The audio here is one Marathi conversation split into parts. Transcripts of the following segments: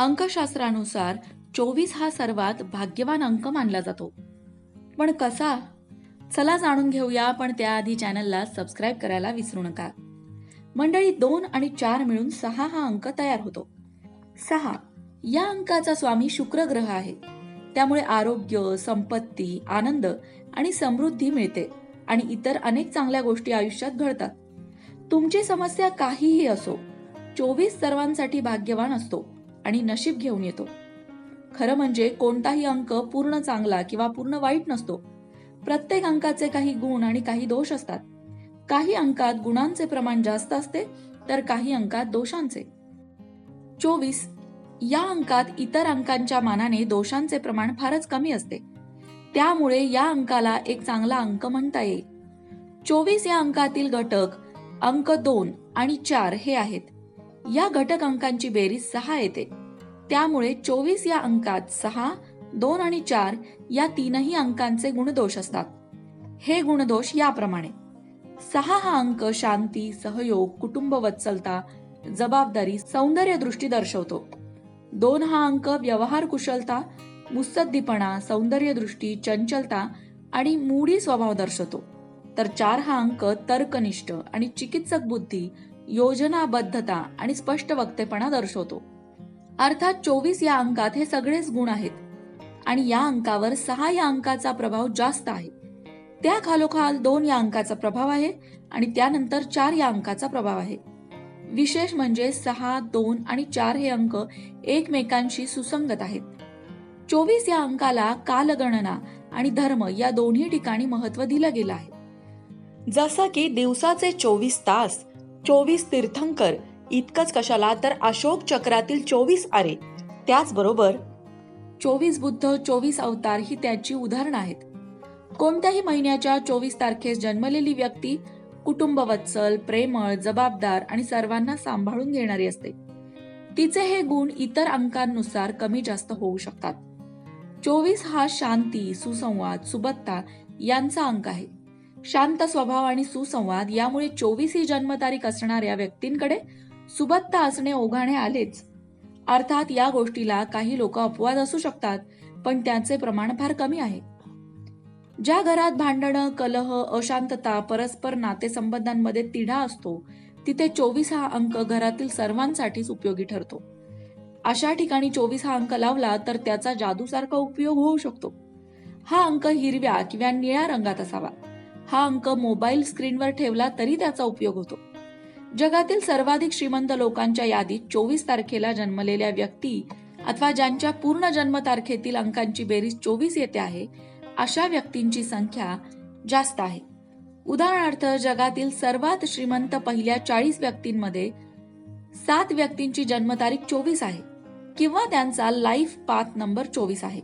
अंकशास्त्रानुसार चोवीस हा सर्वात भाग्यवान अंक मानला जातो. पण कसा? चला जाणून घेऊया पण त्याआधी चॅनलला सबस्क्राईब करायला विसरू नका. मंडळी दोन आणि चार मिळून सहा हा अंक तयार होतो. सहा. या अंकाचा स्वामी शुक्र ग्रह आहे. त्यामुळे आरोग्य संपत्ती आनंद आणि समृद्धी मिळते आणि इतर अनेक चांगल्या गोष्टी आयुष्यात घडतात. तुमची समस्या काहीही असो चोवीस सर्वांसाठी भाग्यवान असतो. आणि नशीब घेऊन येतो. खरं म्हणजे कोणताही अंक पूर्ण चांगला किंवा पूर्ण वाईट नसतो. प्रत्येक अंकाचे काही गुण आणि काही दोष असतात. काही अंकात गुणांचे प्रमाण जास्त असते तर काही अंकात दोषांचे. चोवीस. या अंकात इतर अंकांच्या मानाने दोषांचे प्रमाण फारच कमी असते. त्यामुळे या अंकाला एक चांगला अंक म्हणता येईल. चोवीस या अंकातील घटक अंक दोन आणि चार हे आहेत. या घटक अंकांची बेरीज सहा येते. त्यामुळे चोवीस या अंकात सहा दोन आणि चार या तीनही अंकांचे गुणदोष असतात. हे गुणदोष याप्रमाणे. सहा हा अंक शांती सहयोग कुटुंब वत्सलता जबाबदारी सौंदर्य दृष्टी दर्शवतो. दोन हा अंक व्यवहार कुशलता मुत्सद्दीपणा सौंदर्य दृष्टी चंचलता आणि मूडी स्वभाव दर्शवतो. तर चार हा अंक तर्कनिष्ठ आणि चिकित्सक बुद्धी योजनाबद्धता आणि स्पष्ट वक्तेपणा दर्शवतो. अर्थात चोवीस या अंकात हे सगळेच गुण आहेत. आणि या अंकावर सहा या अंकाचा प्रभाव जास्त आहे. त्या खालोखाल दोन या अंकाचा प्रभाव आहे आणि त्यानंतर चार या अंकाचा प्रभाव आहे. विशेष म्हणजे सहा दोन आणि चार हे अंक एकमेकांशी सुसंगत आहेत. चोवीस या अंकाला कालगणना आणि धर्म या दोन्ही ठिकाणी महत्त्व दिलं गेलं आहे. जसं की दिवसाचे चोवीस तास चोवीस तीर्थंकर इतकंच कशाला तर अशोक चक्रातील चोवीस आरे. त्याचबरोबर चोवीस बुद्ध चोवीस अवतार ही त्याची उदाहरणं आहेत. कोणत्याही महिन्याच्या चोवीस तारखेस जन्मलेली व्यक्ती कुटुंबवत्सल प्रेमळ जबाबदार आणि सर्वांना सांभाळून घेणारी असते. तिचे हे गुण इतर अंकांनुसार कमी जास्त होऊ शकतात. चोवीस हा शांती सुसंवाद सुबत्ता यांचा अंक आहे. शांत स्वभाव आणि सुसंवाद यामुळे चोवीस ही जन्मतारीख असणाऱ्या व्यक्तींकडे सुबत्ता असणे ओघाणे आलेच. अर्थात या गोष्टीला काही लोक अपवाद असू शकतात पण त्याचे प्रमाण फार कमी आहे. ज्या घरात भांडणं कलह अशांतता परस्पर नातेसंबंधांमध्ये तिढा असतो तिथे चोवीस हा अंक घरातील सर्वांसाठीच उपयोगी ठरतो. अशा ठिकाणी चोवीस हा अंक लावला तर त्याचा जादूसारखा उपयोग होऊ शकतो. हा अंक हिरव्या किंवा निळ्या रंगात असावा. हा अंक मोबाईल स्क्रीनवर ठेवला तरी त्याचा उपयोग होतो. जगातील सर्वाधिक श्रीमंत लोकांच्या यादीत चोवीस तारखेला जन्मलेल्या व्यक्ती अथवा ज्यांच्या पूर्ण जन्मतारखेतील अंकांची बेरीज चोवीस येते आहे अशा व्यक्तींची संख्या जास्त आहे. उदाहरणार्थ जगातील सर्वात श्रीमंत पहिल्या चाळीस व्यक्तींमध्ये सात व्यक्तींची जन्मतारीख चोवीस आहे किंवा त्यांचा लाईफ पाथ नंबर चोवीस आहे.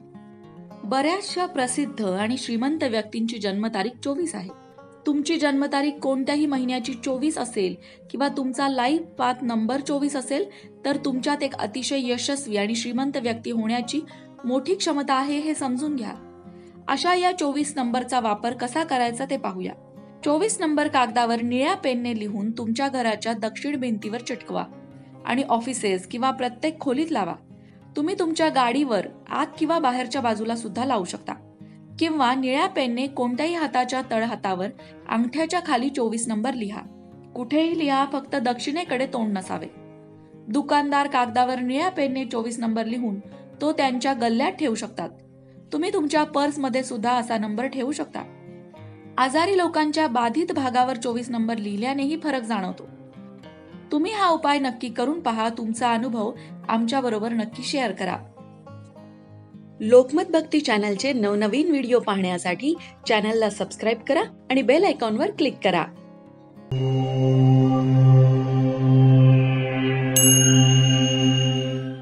बऱ्याचशा प्रसिद्ध आणि श्रीमंत व्यक्तींची जन्मतारीख चोवीस आहे. तुमची जन्मतारीख कोणत्याही महिन्याची चोवीस असेल किंवा तुमचा लाईफ पाथ नंबर चोवीस असेल तर तुमच्यात एक अतिशय यशस्वी आणि श्रीमंत व्यक्ती होण्याची मोठी क्षमता आहे हे समजून घ्या. अशा या चोवीस नंबरचा वापर कसा करायचा ते पाहूया. चोवीस नंबर कागदावर निळ्या पेनने लिहून तुमच्या घराच्या दक्षिण भिंतीवर चिटकवा आणि ऑफिसेस किंवा प्रत्येक खोलीत लावा. तुम्ही तुमच्या गाडीवर आत किंवा बाहेरच्या बाजूला सुद्धा लावू शकता. किंवा निळ्या पेनने कोणत्याही हाताच्या तळहातावर अंगठ्याच्या खाली चोवीस नंबर लिहा. कुठेही लिहा फक्त दक्षिणेकडे तोंड नसावे. दुकानदार कागदावर निळ्या पेनने चोवीस नंबर लिहून तो त्यांच्या गल्ल्यात ठेवू शकतात. तुम्ही तुमच्या पर्समध्ये सुद्धा असा नंबर ठेवू शकता. आजारी लोकांच्या बाधित भागावर चोवीस नंबर लिहिल्यानेही फरक जाणवतो. तुम्ही हा उपाय नक्की करून पहा. तुमचा अनुभव आमच्या बरोबर नक्की शेअर करा. लोकमत भक्ती चॅनलचे नवनवीन व्हिडिओ पाहण्यासाठी चॅनलला सबस्क्राईब करा आणि बेल आयकॉनवर क्लिक करा.